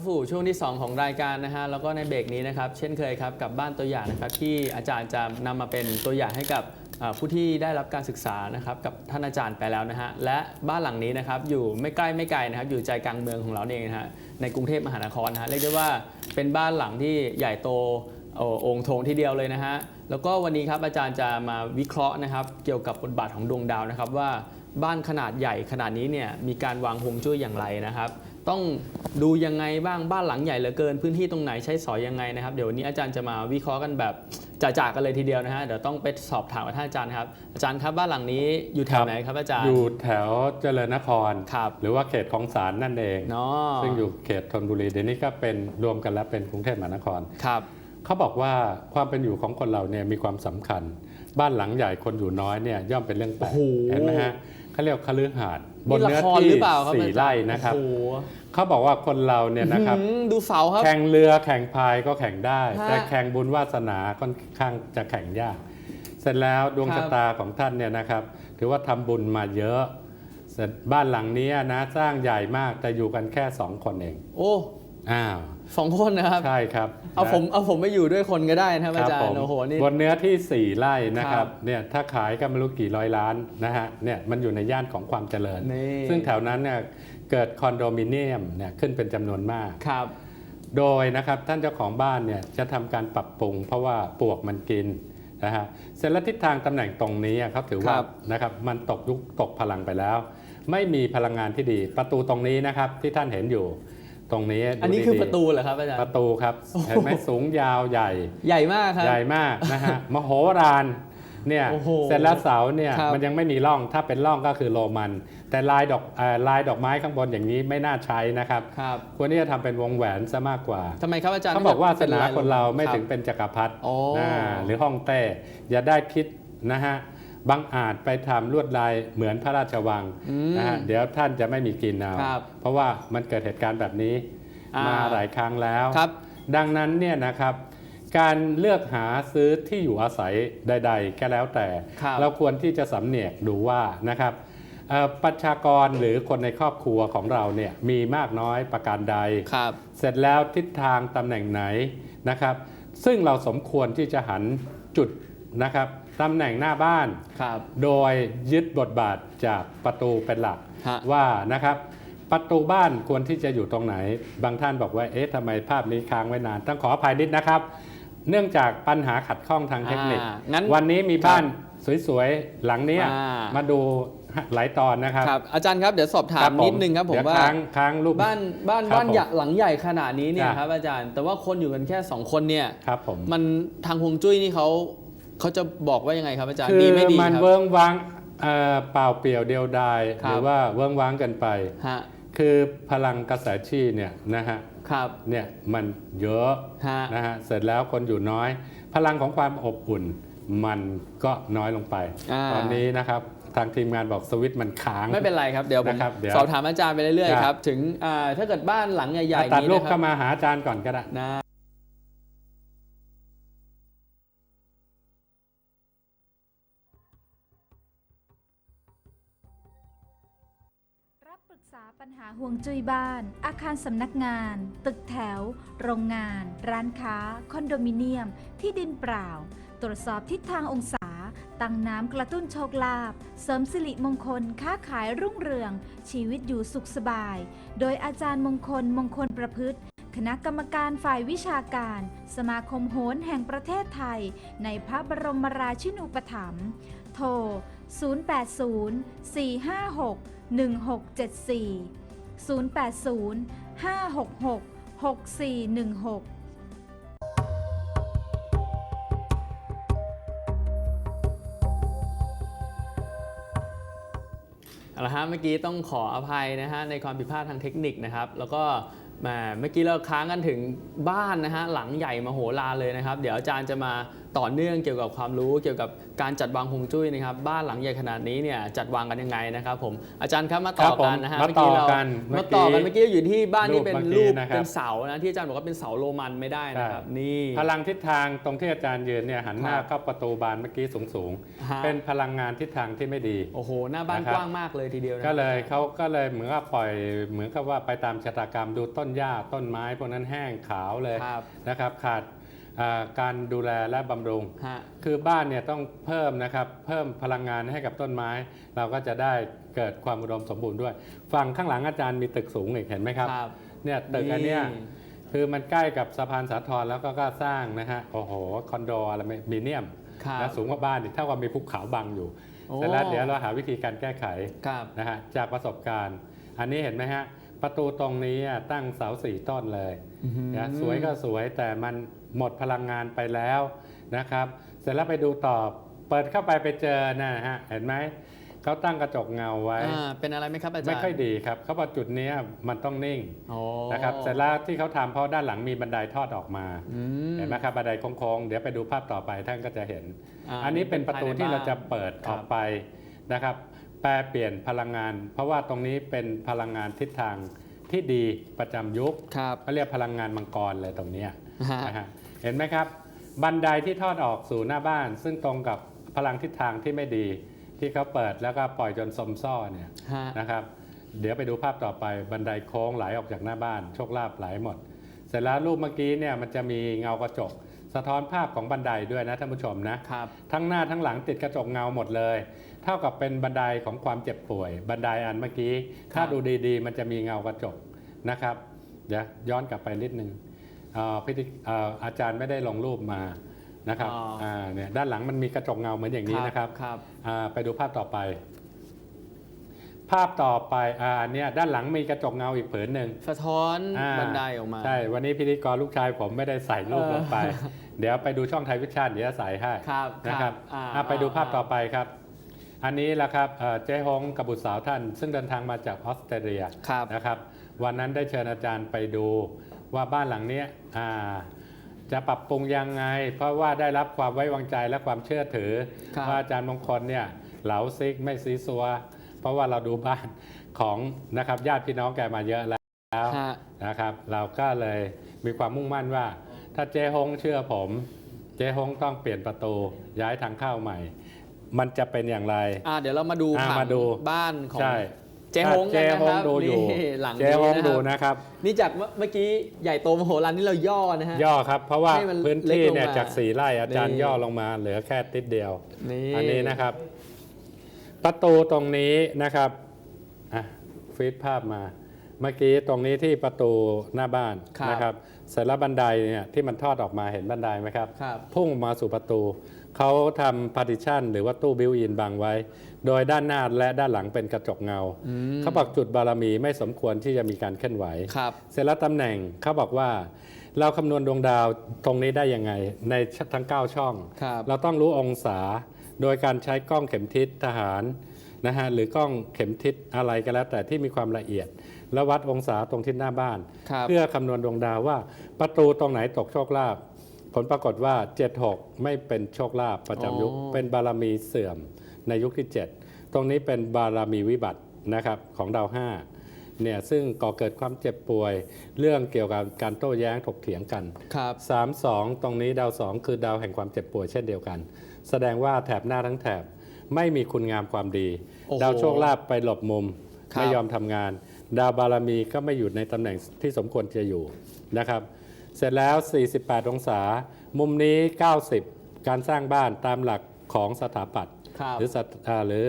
ก็สู่ช่วงที่ 2 ของรายการนะฮะแล้วก็ในเบรกนี้นะครับเช่นเคยครับกับบ้านตัวอย่างนะครับที่อาจารย์จะนำมาเป็นตัวอย่างให้กับผู้ที่ได้รับการศึกษานะครับกับท่านอาจารย์ไปแล้วนะฮะและบ้านหลังนี้นะครับอยู่ไม่ใกล้ไม่ไกลนะครับอยู่ใจกลางเมืองของเราเองนะฮะในกรุงเทพมหานครนะฮะเรียกได้ว่าเป็นบ้านหลังที่ใหญ่โตโองค์โถงทีเดียวเลยนะฮะแล้วก็วันนี้ครับอาจารย์จะมาวิเคราะห์นะครับเกี่ยวกับบทบาทของดวงดาวนะครับว่าบ้านขนาดใหญ่ขนาดนี้เนี่ยมีการวางฮวงจุ้ยอย่างไรนะครับ ต้องดูยังไงบ้างบ้านหลังใหญ่เหลือเกิน พื้นที่ตรงไหนใช้สอยยังไงนะครับเดี๋ยววันนี้อาจารย์จะมาวิเคราะห์กันแบบจ่าๆกันเลยทีเดียวนะฮะเดี๋ยวต้องไปสอบถามกับท่านอาจารย์ครับอาจารย์ครับบ้านหลังนี้อยู่แถวไหนครับอาจารย์อยู่แถวเจริญนคร ครับหรือว่าเขตของสารนั่นเองเนาะซึ่งอยู่เขตธนบุรีเดี๋ยวนี้ก็เป็นรวมกันแล้วเป็นกรุงเทพมหานคร ครับเขาบอกว่าความเป็นอยู่ของคนเราเนี่ยมีความสำคัญ บ้านหลังใหญ่คนอยู่น้อยเนี่ยย่อมเป็นเรื่องแปลกโอ้โหเห็นไหมฮะ เขาเรียกว่าคฤหาสน์บนนี่ละเนื้อครที่หรือเปล่าครับสี่อาจารย์ไร่นะครับโอ้โหเขาบอกว่าคนเราเนี่ยนะครับอื้อหือดูเสาครับแข่งเรือแข่งพายก็แข่งได้ฮะแต่แข่งบุญวาสนาค่อนข้างจะแข่งยาก เสร็จแล้วดวงครับชะตาของท่านเนี่ยนะครับ ถือว่าทำบุญมาเยอะเสร็จบ้านหลังนี้นะสร้างใหญ่มากแต่อยู่กันแค่สองคนเอง โอ้อ้าว สองคนนะครับ ใช่ครับเอาผมเอาผมไปอยู่ด้วยคนก็ได้นะครับคอารับจารผย์มโอ้โหนี่บนเนื้อที่ 4ไร่นะคครัรับบเนี่ยถ้าขายก็ไม่รู้กี่ร้อยล้านนะฮะเนี่ยมันอยู่ในย่านของความเจริญนี่ซึ่งแถวนั้นเนี่ยเกิดคอนโดมิเนียมเนี่ยขึ้นเป็นจำนวนมากครับโดยนะครับท่านเจ้าของบ้านเนี่ยจะทำการปรับปรุง เพราะว่าปลวกมันกินนะฮะเสร็จแล้วทิศทางตำแหน่งตรงนี้อะเขาถือว่าครับนะครับมันตกยุคตกพลังไปแล้ว ไม่มีพลังงานที่ดีประตูตรงนี้นะครับที่ท่านเห็นอยู่ ตรงนี้อันนี้ดูคือดีๆประตูเหรอครับอาจารย์ประตูครับโอ้โหเห็นไหมสูงยาวใหญ่ ใหญ่มากครับใหญ่มากนะฮะมโหฬารเนี่ยโอ้โหเสร็จแล้วเสาเนี่ยครับมันยังไม่มีร่องถ้าเป็นร่องก็คือโรมัน แต่ลายดอกเอ่อลายดอกไม้ข้างบนอย่างนี้ไม่น่าใช้นะครับครับควรที่จะทำเป็นวงแหวนซะมากกว่าทำไมครับอาจารย์เขาบอกว่าสนาป็ลยคนเราไม่บถึงเป็นจักรพรรดิโอ้อ่าหรือห้องเต้อย่าได้คิดนะฮะ บังอาจไปทำลวดลายเหมือนพระราชวังอืมนะฮะเดี๋ยวท่านจะไม่มีกินเอาครับเพราะว่ามันเกิดเหตุการณ์แบบนี้อ่ามมาหลายครั้งแล้วครับดังนั้นเนี่ยนะครับ การเลือกหาซื้อที่อยู่อาศัยใด ๆ ก็แล้วแต่ครับเราควรที่จะสำเนียกดูว่านะครับเอ่อประชากรหรือคนในครอบครัวของเราเนี่ยมีมากน้อยประการใดครับเสร็จแล้วทิศทางตำแหน่งไหนนะครับ ซึ่งเราสมควรที่จะหันจุด นะครับตำแหน่งหน้าบ้าน ครับ โดยยึดบทบาทจากประตูเป็นหลักฮะ ว่านะครับ ประตูบ้านควรที่จะอยู่ตรงไหน บางท่านบอกว่าเอ๊ะทำไมภาพนี้ค้างไว้นาน ต้องขออภัยนิดนะครับ เนื่องจากปัญหาขัดข้องทางเทคนิค อ่างั้นวันนี้มีบ้านสวยๆ หลังเนี้ยอ่ามาดูหลายตอนนะครับครับ อาจารย์ครับเดี๋ยวสอบถาครัมบนิดนึงครับผมเดี๋ยว่า ค้างค้างรูป บ้านบ้านครับบ้านผมใหญ่หลังใหญ่ขนาดนี้เนี่ยจ้ะ ครับอาจารย์ แต่ว่าคนอยู่กันแค่ 2 คนเนี่ย ครับผม มันทางฮวงจุ้ยนี่เขา เขาจะบอกว่ายังไงครับอาจารย์คือดีไม่ดีมันครับ เวิ้งว้างเอ่อเปล่าเปลี่ยวเดียวดายครัหบ รือว่าเวิ้งว้างกันไป ฮะคือพลังกระแสชีเนี่ยนะฮะครับเนี่ยมันเยอะฮะนะฮะเสร็จแล้วคนอยู่น้อย พลังของความอบอุ่นมันก็น้อยลงไปอ่าตอนนี้นะครับทางทีมงานบอกสวิตช์มันค้าง ไม่เป็นไรครับเดี๋ยวผมนะครับเดี๋ยวสอบถามอาจารย์ไปเรื่อยคๆรับครับถึงอ่าถ้าเกิดบ้านหลังใหญ่ๆตัดนี้รูปนะครัเข้ามาหาอาจารย์ก่อนก็ได้ นะ ปัญหาห่วงจุ้ยบ้าน อาคารสำนักงาน ตึกแถว โรงงาน ร้านค้า คอนโดมิเนียม ที่ดินเปล่า ตรวจสอบทิศทางองศา ตั้งน้ำกระตุ้นโชคลาภเสริมสิริมงคล ค้าขายรุ่งเรือง ชีวิตอยู่สุขสบาย โดยอาจารย์มงคลมงคลประพฤติคณะกรรมการฝ่ายวิชาการ สมาคมโหรแห่งประเทศไทย ในพระบรมราชินูปถัมภ์โทร 080 456 1674 080 566 6416เอาละฮะเมื่อกี้ต้องขออภัยนะฮะในความผิดพลาดทางเทคนิคนะครับ แล้วก็แหมาเมื่อกี้เราค้างกันถึงบ้านนะฮะหลังใหญ่มโหฬารเลยนะครับ เดี๋ยวอาจารย์จะมา ต่อเนื่องเกี่ยวกับความรู้เกี่ยวกับการจัดวางฮวงจุ้ยนะครับบ้านหลังใหญ่ขนาดนี้เนี่ยจัดวางกันยังไงนะครับผมอาจารย์ครับมาต่อกันนะฮะครับผมเมื่อกี้เรามาต่อกันมาต่อกันเมื่เมื่ออกี้กี้อยู่ที่บ้านที่เป็นรูรูปปเมื่อกี้นะครับเป็นเสานะที่อาจารย์บอกว่าเป็นเสาโรมันไม่ได้นะครับนี่พลังทิศทางตรงที่อาจารย์ยืนเนี่ยหันหน้าครับเข้าประตูบานเมื่อกี้สูงฮะๆเป็นพลังงานทิศทางที่ไม่ดีโอ้โหหน้าบ้านนะครับกว้างมากเลยทีเดียวนะก็เลยครับเขาก็เลยเหมือนกับปล่อยเหมือนกับว่าไปตามชะตากรรมดูต้นหญ้าต้นไม้พวกนั้นแห้งขาวเลยครับนะครับขาดอ่า การดูแลและบำรุงฮะคือบ้านเนี่ยต้องเพิ่มนะครับ เพิ่มพลังงานให้กับต้นไม้ เราก็จะได้เกิดความอุดมสมบูรณ์ด้วย ฝั่งข้างหลังอาจารย์มีตึกสูงอีกเห็นไหมครับครับเนี่ยตึกอันเนี้ยคือมันใกล้กับสะพานสาทรแล้วก็ก็สร้างนะฮะ โอ้โห คอนโดอะไรมีเนียมครับและสูงกว่าบ้านอีกเท่ากับมีภูเขาบังอยู่โอ้เสร็จแล้วเดี๋ยวเราหาวิธีการแก้ไขครับนะฮะจากประสบการณ์ อันนี้เห็นไหมฮะ ประตูตรงนี้อะตั้งเสาสี่ต้นเลยอื้อหือนะสวยก็สวยแต่มันหมดพลังงานไปแล้วนะครับ เสร็จแล้วไปดูต่อเปิดเข้าไปไปเจอนะฮะเห็นไหมเขาตั้งกระจกเงาไว้อ่าเป็นอะไรไหมครับอาจารย์ ไม่ค่อยดีครับ เขาบอกจุดเนี้ยมันต้องนิ่งโอ้นะครับเสร็จแล้วที่เขาทำเพราะด้านหลังมีบันไดทอดออกมาอืมเห็นไหมครับบันไดโค้งๆ เดี๋ยวไปดูภาพต่อไปท่านก็จะเห็นาอันนี้เป็นประตูที่เราจะเปิดคอรัอบกไปนะครับ แปลเปลี่ยนพลังงาน เพราะว่าตรงนี้เป็นพลังงานทิศทางที่ดีประจำยุคครับเขาเรียกพลังงานมังกรเลยตรงเนี้ยฮะนะฮะเห็นไหมครับ บันไดที่ทอดออกสู่หน้าบ้าน ซึ่งตรงกับพลังทิศทางที่ไม่ดี ที่เขาเปิดแล้วก็ปล่อยจนสมซ่อเนี่ยฮะนะครับ เดี๋ยวไปดูภาพต่อไปบันไดโค้งไหลออกจากหน้าบ้าน โชคลาภไหลหมด เสร็จแล้วรูปเมื่อกี้เนี่ยมันจะมีเงากระจก สะท้อนภาพของบันไดด้วยนะท่านผู้ชมนะครับ ทั้งหน้าทั้งหลังติดกระจกเงาหมดเลย เท่ากับเป็นบันไดของความเจ็บป่วย บันไดอันเมื่อกี้ ถ้าดูดีๆ มันจะมีเงากระจกนะครับ เดี๋ยวย้อนกลับไปนิดนึงเอ่อพิธีเอ่ออาจารย์ไม่ได้ลงรูปมานะครับอ๋ออ่าเนี่ยด้านหลังมันมีกระจกเงาเหมือนอย่างนี้นะครับครับอ่าไปดูภาพต่อไป ภาพต่อไปอ่าเนี่ยด้านหลังมีกระจกเงาอีกผืนหนึ่งสะท้อนอ่าบันไดออกมา ใช่วันนี้พิธีกรลูกชายผมไม่ได้ใส่รูปเออลงไป เดี๋ยวไปดูช่องไทยวิชั่นเดี๋ยวจะใส่ให้ครับนะครับอ่าอะไปดูภาพต่อไปครับ อันนี้แหละครับเอ่อเจ๊ฮงกับบุตรสาวท่าน ซึ่งเดินทางมาจากออสเตรเลีย ครับ นะครับวันนั้นได้เชิญอาจารย์ไปดูว่าบ้านหลังเนี้ยอ่าจะปรับปรุงยังไง เพราะว่าได้รับความไว้วางใจและความเชื่อถือครับว่าอาจารย์มงคลเนี่ยเหลาซิกไม่ซีซัว เพราะว่าเราดูบ้านของนะครับญาติพี่น้องแกมาเยอะแล้วฮะ นะครับ เราก็เลยมีความมุ่งมั่นว่า ถ้าเจ๊ฮงเชื่อผม เจ๊ฮงต้องเปลี่ยนประตูย้ายทางเข้าใหม่ มันจะเป็นอย่างไร อ่าเดี๋ยวเรามาดูอ่าผังมาดู บ้านของใช่เจ๊ฮงกันเจ๊นะฮคงรับดูอยู่นี่หลังเจ๊ฮงนี้ดูนะนะครับ นี่จากเมื่อเมื่อกี้ใหญ่โตมโหฬารนี่เราย่อนะฮะ ย่อครับ เพราะว่าให้มันพื้นที่เนี่ยเล็กลงมาจากสี่ไร่อาจารย์นี่ย่อลงมาเหลือแค่ติดเดียว นี่อันนี้นะครับ ประตูตรงนี้นะครับอะฟีดภาพมา เมื่อกี้ตรงนี้ที่ประตูหน้าบ้านครับนะครับเสร็จแล้วบันไดเนี่ยที่มันทอดออกมาเห็นบันไดไหมครับครับพุ่งมาสู่ประตูเขาทำ partition หรือว่าตู้บิวอินบังไว้ โดยด้านหน้าและด้านหลังเป็นกระจกเงาอืมเขาบอกจุดบารมีไม่สมควรที่จะมีการเคลื่อนไหวครับเสร็จแล้วตำแหน่งเขาบอกว่า เราคำนวณดวงดาวตรงนี้ได้ยังไง ในทั้ง 9 ช่องครับเราต้องรู้องศา โดยการใช้กล้องเข็มทิศทหารนะฮะหรือกล้องเข็มทิศอะไรก็แล้ว แต่ที่มีความละเอียด แล้ววัดองศาตรงทิศหน้าบ้าน ครับ เพื่อคำนวณดวงดาวว่าประตูตรงไหนตกโชคลาภผลปรากฏว่า 76 ไม่เป็นโชคลาภประจำยุค อ๋อ เป็นบารมีเสื่อมในยุคที่ 7 ตรงนี้เป็นบารมีวิบัตินะครับของดาว5เนี่ยซึ่งก่อเกิดความเจ็บป่วย เรื่องเกี่ยวกับการโต้แย้งถกเถียงกัน ครับ 3 2 ตรงนี้ดาว 2 คือดาวแห่งความเจ็บป่วยเช่นเดียวกัน แสดงว่าแถบหน้าทั้งแถบไม่มีคุณงามความดี โอ้โหดาวโชคลาภไปหลบมุม ครับ ไม่ยอมทำงาน ดาวบารมีก็ไม่อยู่ในตำแหน่งที่สมควรจะอยู่นะครับ เสร็จแล้ว 48 องศา มุมนี้ 90 การสร้างบ้านตามหลักของสถาปัตย์ ครับ หรือสัตอ่าหรือ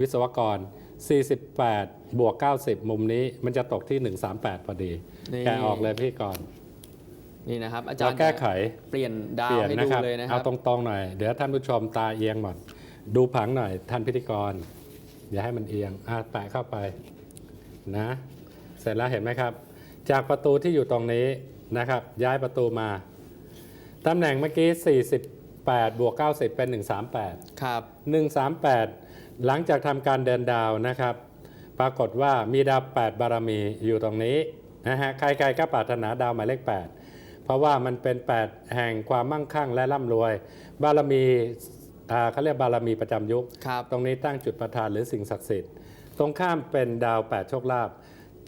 วิศวกร 48 บวก 90 มุมนี้มันจะตกที่ 138 พอดี นี่ แกะออกเลยพี่ก่อน นี่นะครับอาจารเราย์แก้ไขเปลี่ยนดาเปวลี่ยนให้นะดูครับเลยนะคเอารับตรงๆหน่อยเดี๋ยวท่านผู้ชมตาเอียงหมดดูผังหน่อยท่านพิธีกร อย่าให้มันเอียงอะแปะเข้าไปนะ เสร็จแล้วเห็นไหมครับ จากประตูที่อยู่ตรงนี้นะครับ ย้ายประตูมาตำแหน่งเมื่อกี้ 48 บวก 90 เป็น 138 ครับ 138 หลังจากทำการเดินดาวนะครับ ปรากฏว่ามีดาว 8 บารมีอยู่ตรงนี้นะฮะใครๆก็ปรารถนาดาวหมายเลข8เพ ราะว่ามันเป็น 8 แห่งความมั่งคั่งและร่ำรวย บารมีอ่าเขาเรียกบารมีประจำยุคครับตรงนี้ตั้งจุดประทานหรือสิ่งศักดิ์สิทธิ์ ตรงข้ามเป็นดาว 8 โชคลาภ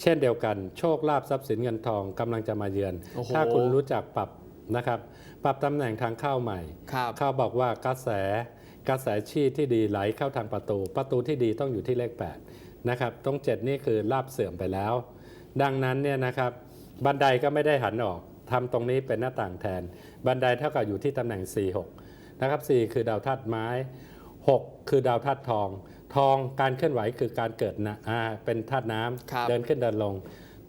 เช่นเดียวกันโชคลาภทรัพย์สินเงินทองกำลังจะมาเยือนโอ้โหถ้าคุณรู้จักปรับนะครับ ปรับตำแหน่งทางเข้าใหม่ครับเขาบอกว่ากระแสกระแสชีที่ดีไหลเข้าทางประตู ประตูที่ดีต้องอยู่ที่เลข 8 นะครับ ตรง 7 นี่คือลาบเสื่อมไปแล้ว ดังนั้นเนี่ยนะครับ บันไดก็ไม่ได้หันออก ทำตรงนี้เป็นหน้าต่างแทน บันไดเท่ากับอยู่ที่ตำแหน่ง 4 6 นะครับ 4 คือดาวธาตุไม้ 6 คือดาวธาตุทอง ทองการเคลื่อนไหวคือการเกิดนะอ่าเป็นธาตุน้ครับำเดินขึ้นเดินลง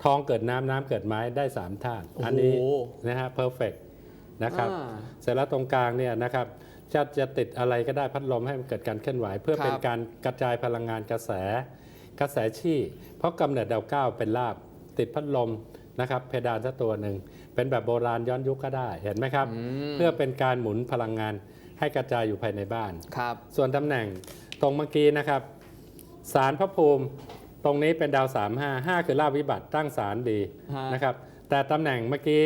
ทองเกิดน้ำน้ำเกิดไม้ได้3ธาตุโอ้โหอันนี้นะฮะ perfect นะครับอ่าเสร็จแล้วตรงกลางเนี่ยนะครับจะจะติดอะไรก็ได้พัดลมให้มันเกิดการเคลื่อนไหว เพื่อครับเป็นการกระจายพลังงานกระแส กระแสชี่ เพราะกำเนิดดาวเก้าเป็นลาบติดพัดลม นะครับเพดานสักตัวหนึ่งเป็นแบบโบราณย้อนยุคก็ได้เห็นไหมครับอืมเพื่อเป็นการหมุนพลังงานให้กระจายอยู่ภายในบ้านครับส่วนตำแหน่งตรงเมื่อกี้นะครับสารพระภูมิตรงนี้เป็นดาว 3 5 5 คือลาภวิบัติตั้งสารดีฮะนะครับ แต่ตำแหน่งเมื่อกี้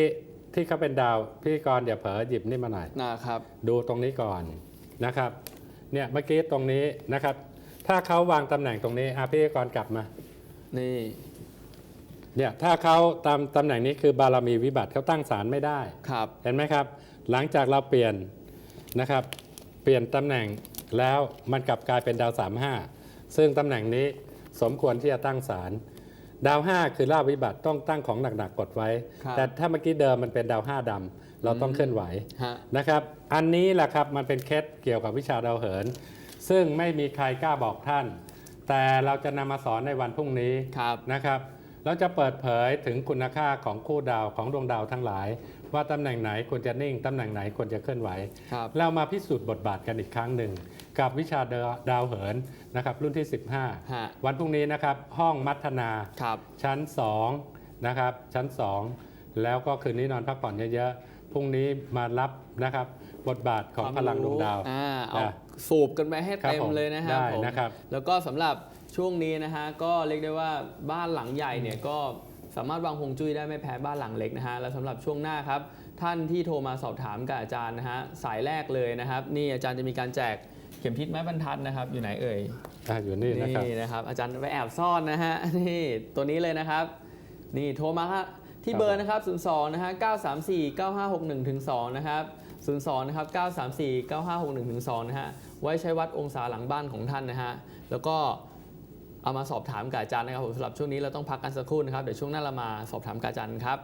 ที่เขาเป็นดาวพิธีกรอย่าเผลอหยิบนี่มาหน่อยนะครับดูตรงนี้ก่อนนะครับเนี่ยเมื่อกี้ตรงนี้นะครับ ถ้าเขาวางตำแหน่งตรงนี้อาพิธีกรกลับมานี่ เนี่ยถ้าเขาตามตำแหน่งนี้คือบารมีวิบัติเขาตั้งศาลไม่ได้ ครับ เห็นไหมครับ หลังจากเราเปลี่ยนนะครับ เปลี่ยนตำแหน่งแล้วมันกลับกลายเป็นดาว35ซึ่งตำแหน่งนี้สมควรที่จะตั้งศาลดาว5คือลาภวิบัติต้องตั้งของหนักๆกดไว้ ครับ แต่ถ้าเมื่อกี้เดิมมันเป็นดาว5ดำเราต้องเคลื่อนไหว ฮะ นะครับอันนี้แหละครับมันเป็นเคล็ดเกี่ยวกับวิชาดาวเหิน ซึ่งไม่มีใครกล้าบอกท่าน แต่เราจะนำมาสอนในวันพรุ่งนี้ครับ นะครับ เราจะเปิดเผยถึงคุณค่าของคู่ดาวของดวงดาวทั้งหลาย ว่าตำแหน่งไหนควรจะนิ่งตำแหน่งไหนควรจะเคลื่อนไหว ครับ เรามาพิสูจน์บทบาทกันอีกครั้งหนึ่ง กับวิชาดาวเหินนะครับรุ่นที่ ฮะ 15 วันพรุ่งนี้นะครับห้องมัทนา ครับ ชั้น2นะครับชั้น 2 แล้วก็คืนนี้นอนพักผ่อนเยอะๆพรุ่งนี้มารับนะครับบทบาทของพลังดวงดาว อ่าเอาอะสูบกันไปให้ครับเต็มผมเลยนะฮะได้ผมนะครับแล้วก็สำหรับ ช่วงนี้นะฮะก็เรียกได้ว่าบ้านหลังใหญ่เนี่ยก็สามารถวางฮวงจุ้ยได้ไม่แพ้บ้านหลังเล็กนะฮะแล้วสำหรับช่วงหน้าครับท่านที่โทรมาสอบถามกับอาจารย์นะฮะสายแรกเลยนะครับ นี่อาจารย์จะมีการแจกเข็มทิศไม้บรรทัดนะครับ อยู่ไหนเอ่ยอะอยู่นี่นะครับนี่นะครับ อาจารย์ไปแอบซ่อนนะฮะนี่ตัวนี้เลยนะครับ นี่โทรมาครับที่เบอร์นะครับ02นะฮะ934 9561ถึง2นะครับ02นะครับ934 9561ถึง2นะฮะไว้ใช้วัดองศาหลังบ้านของท่านนะฮะแล้วก็ เอามาสอบถามกับอาจารย์นะครับผมสำหรับช่วงนี้เราต้องพักกันสักครู่นะครับเดี๋ยวช่วงหน้าเรามาสอบถามกับอาจารย์ครับ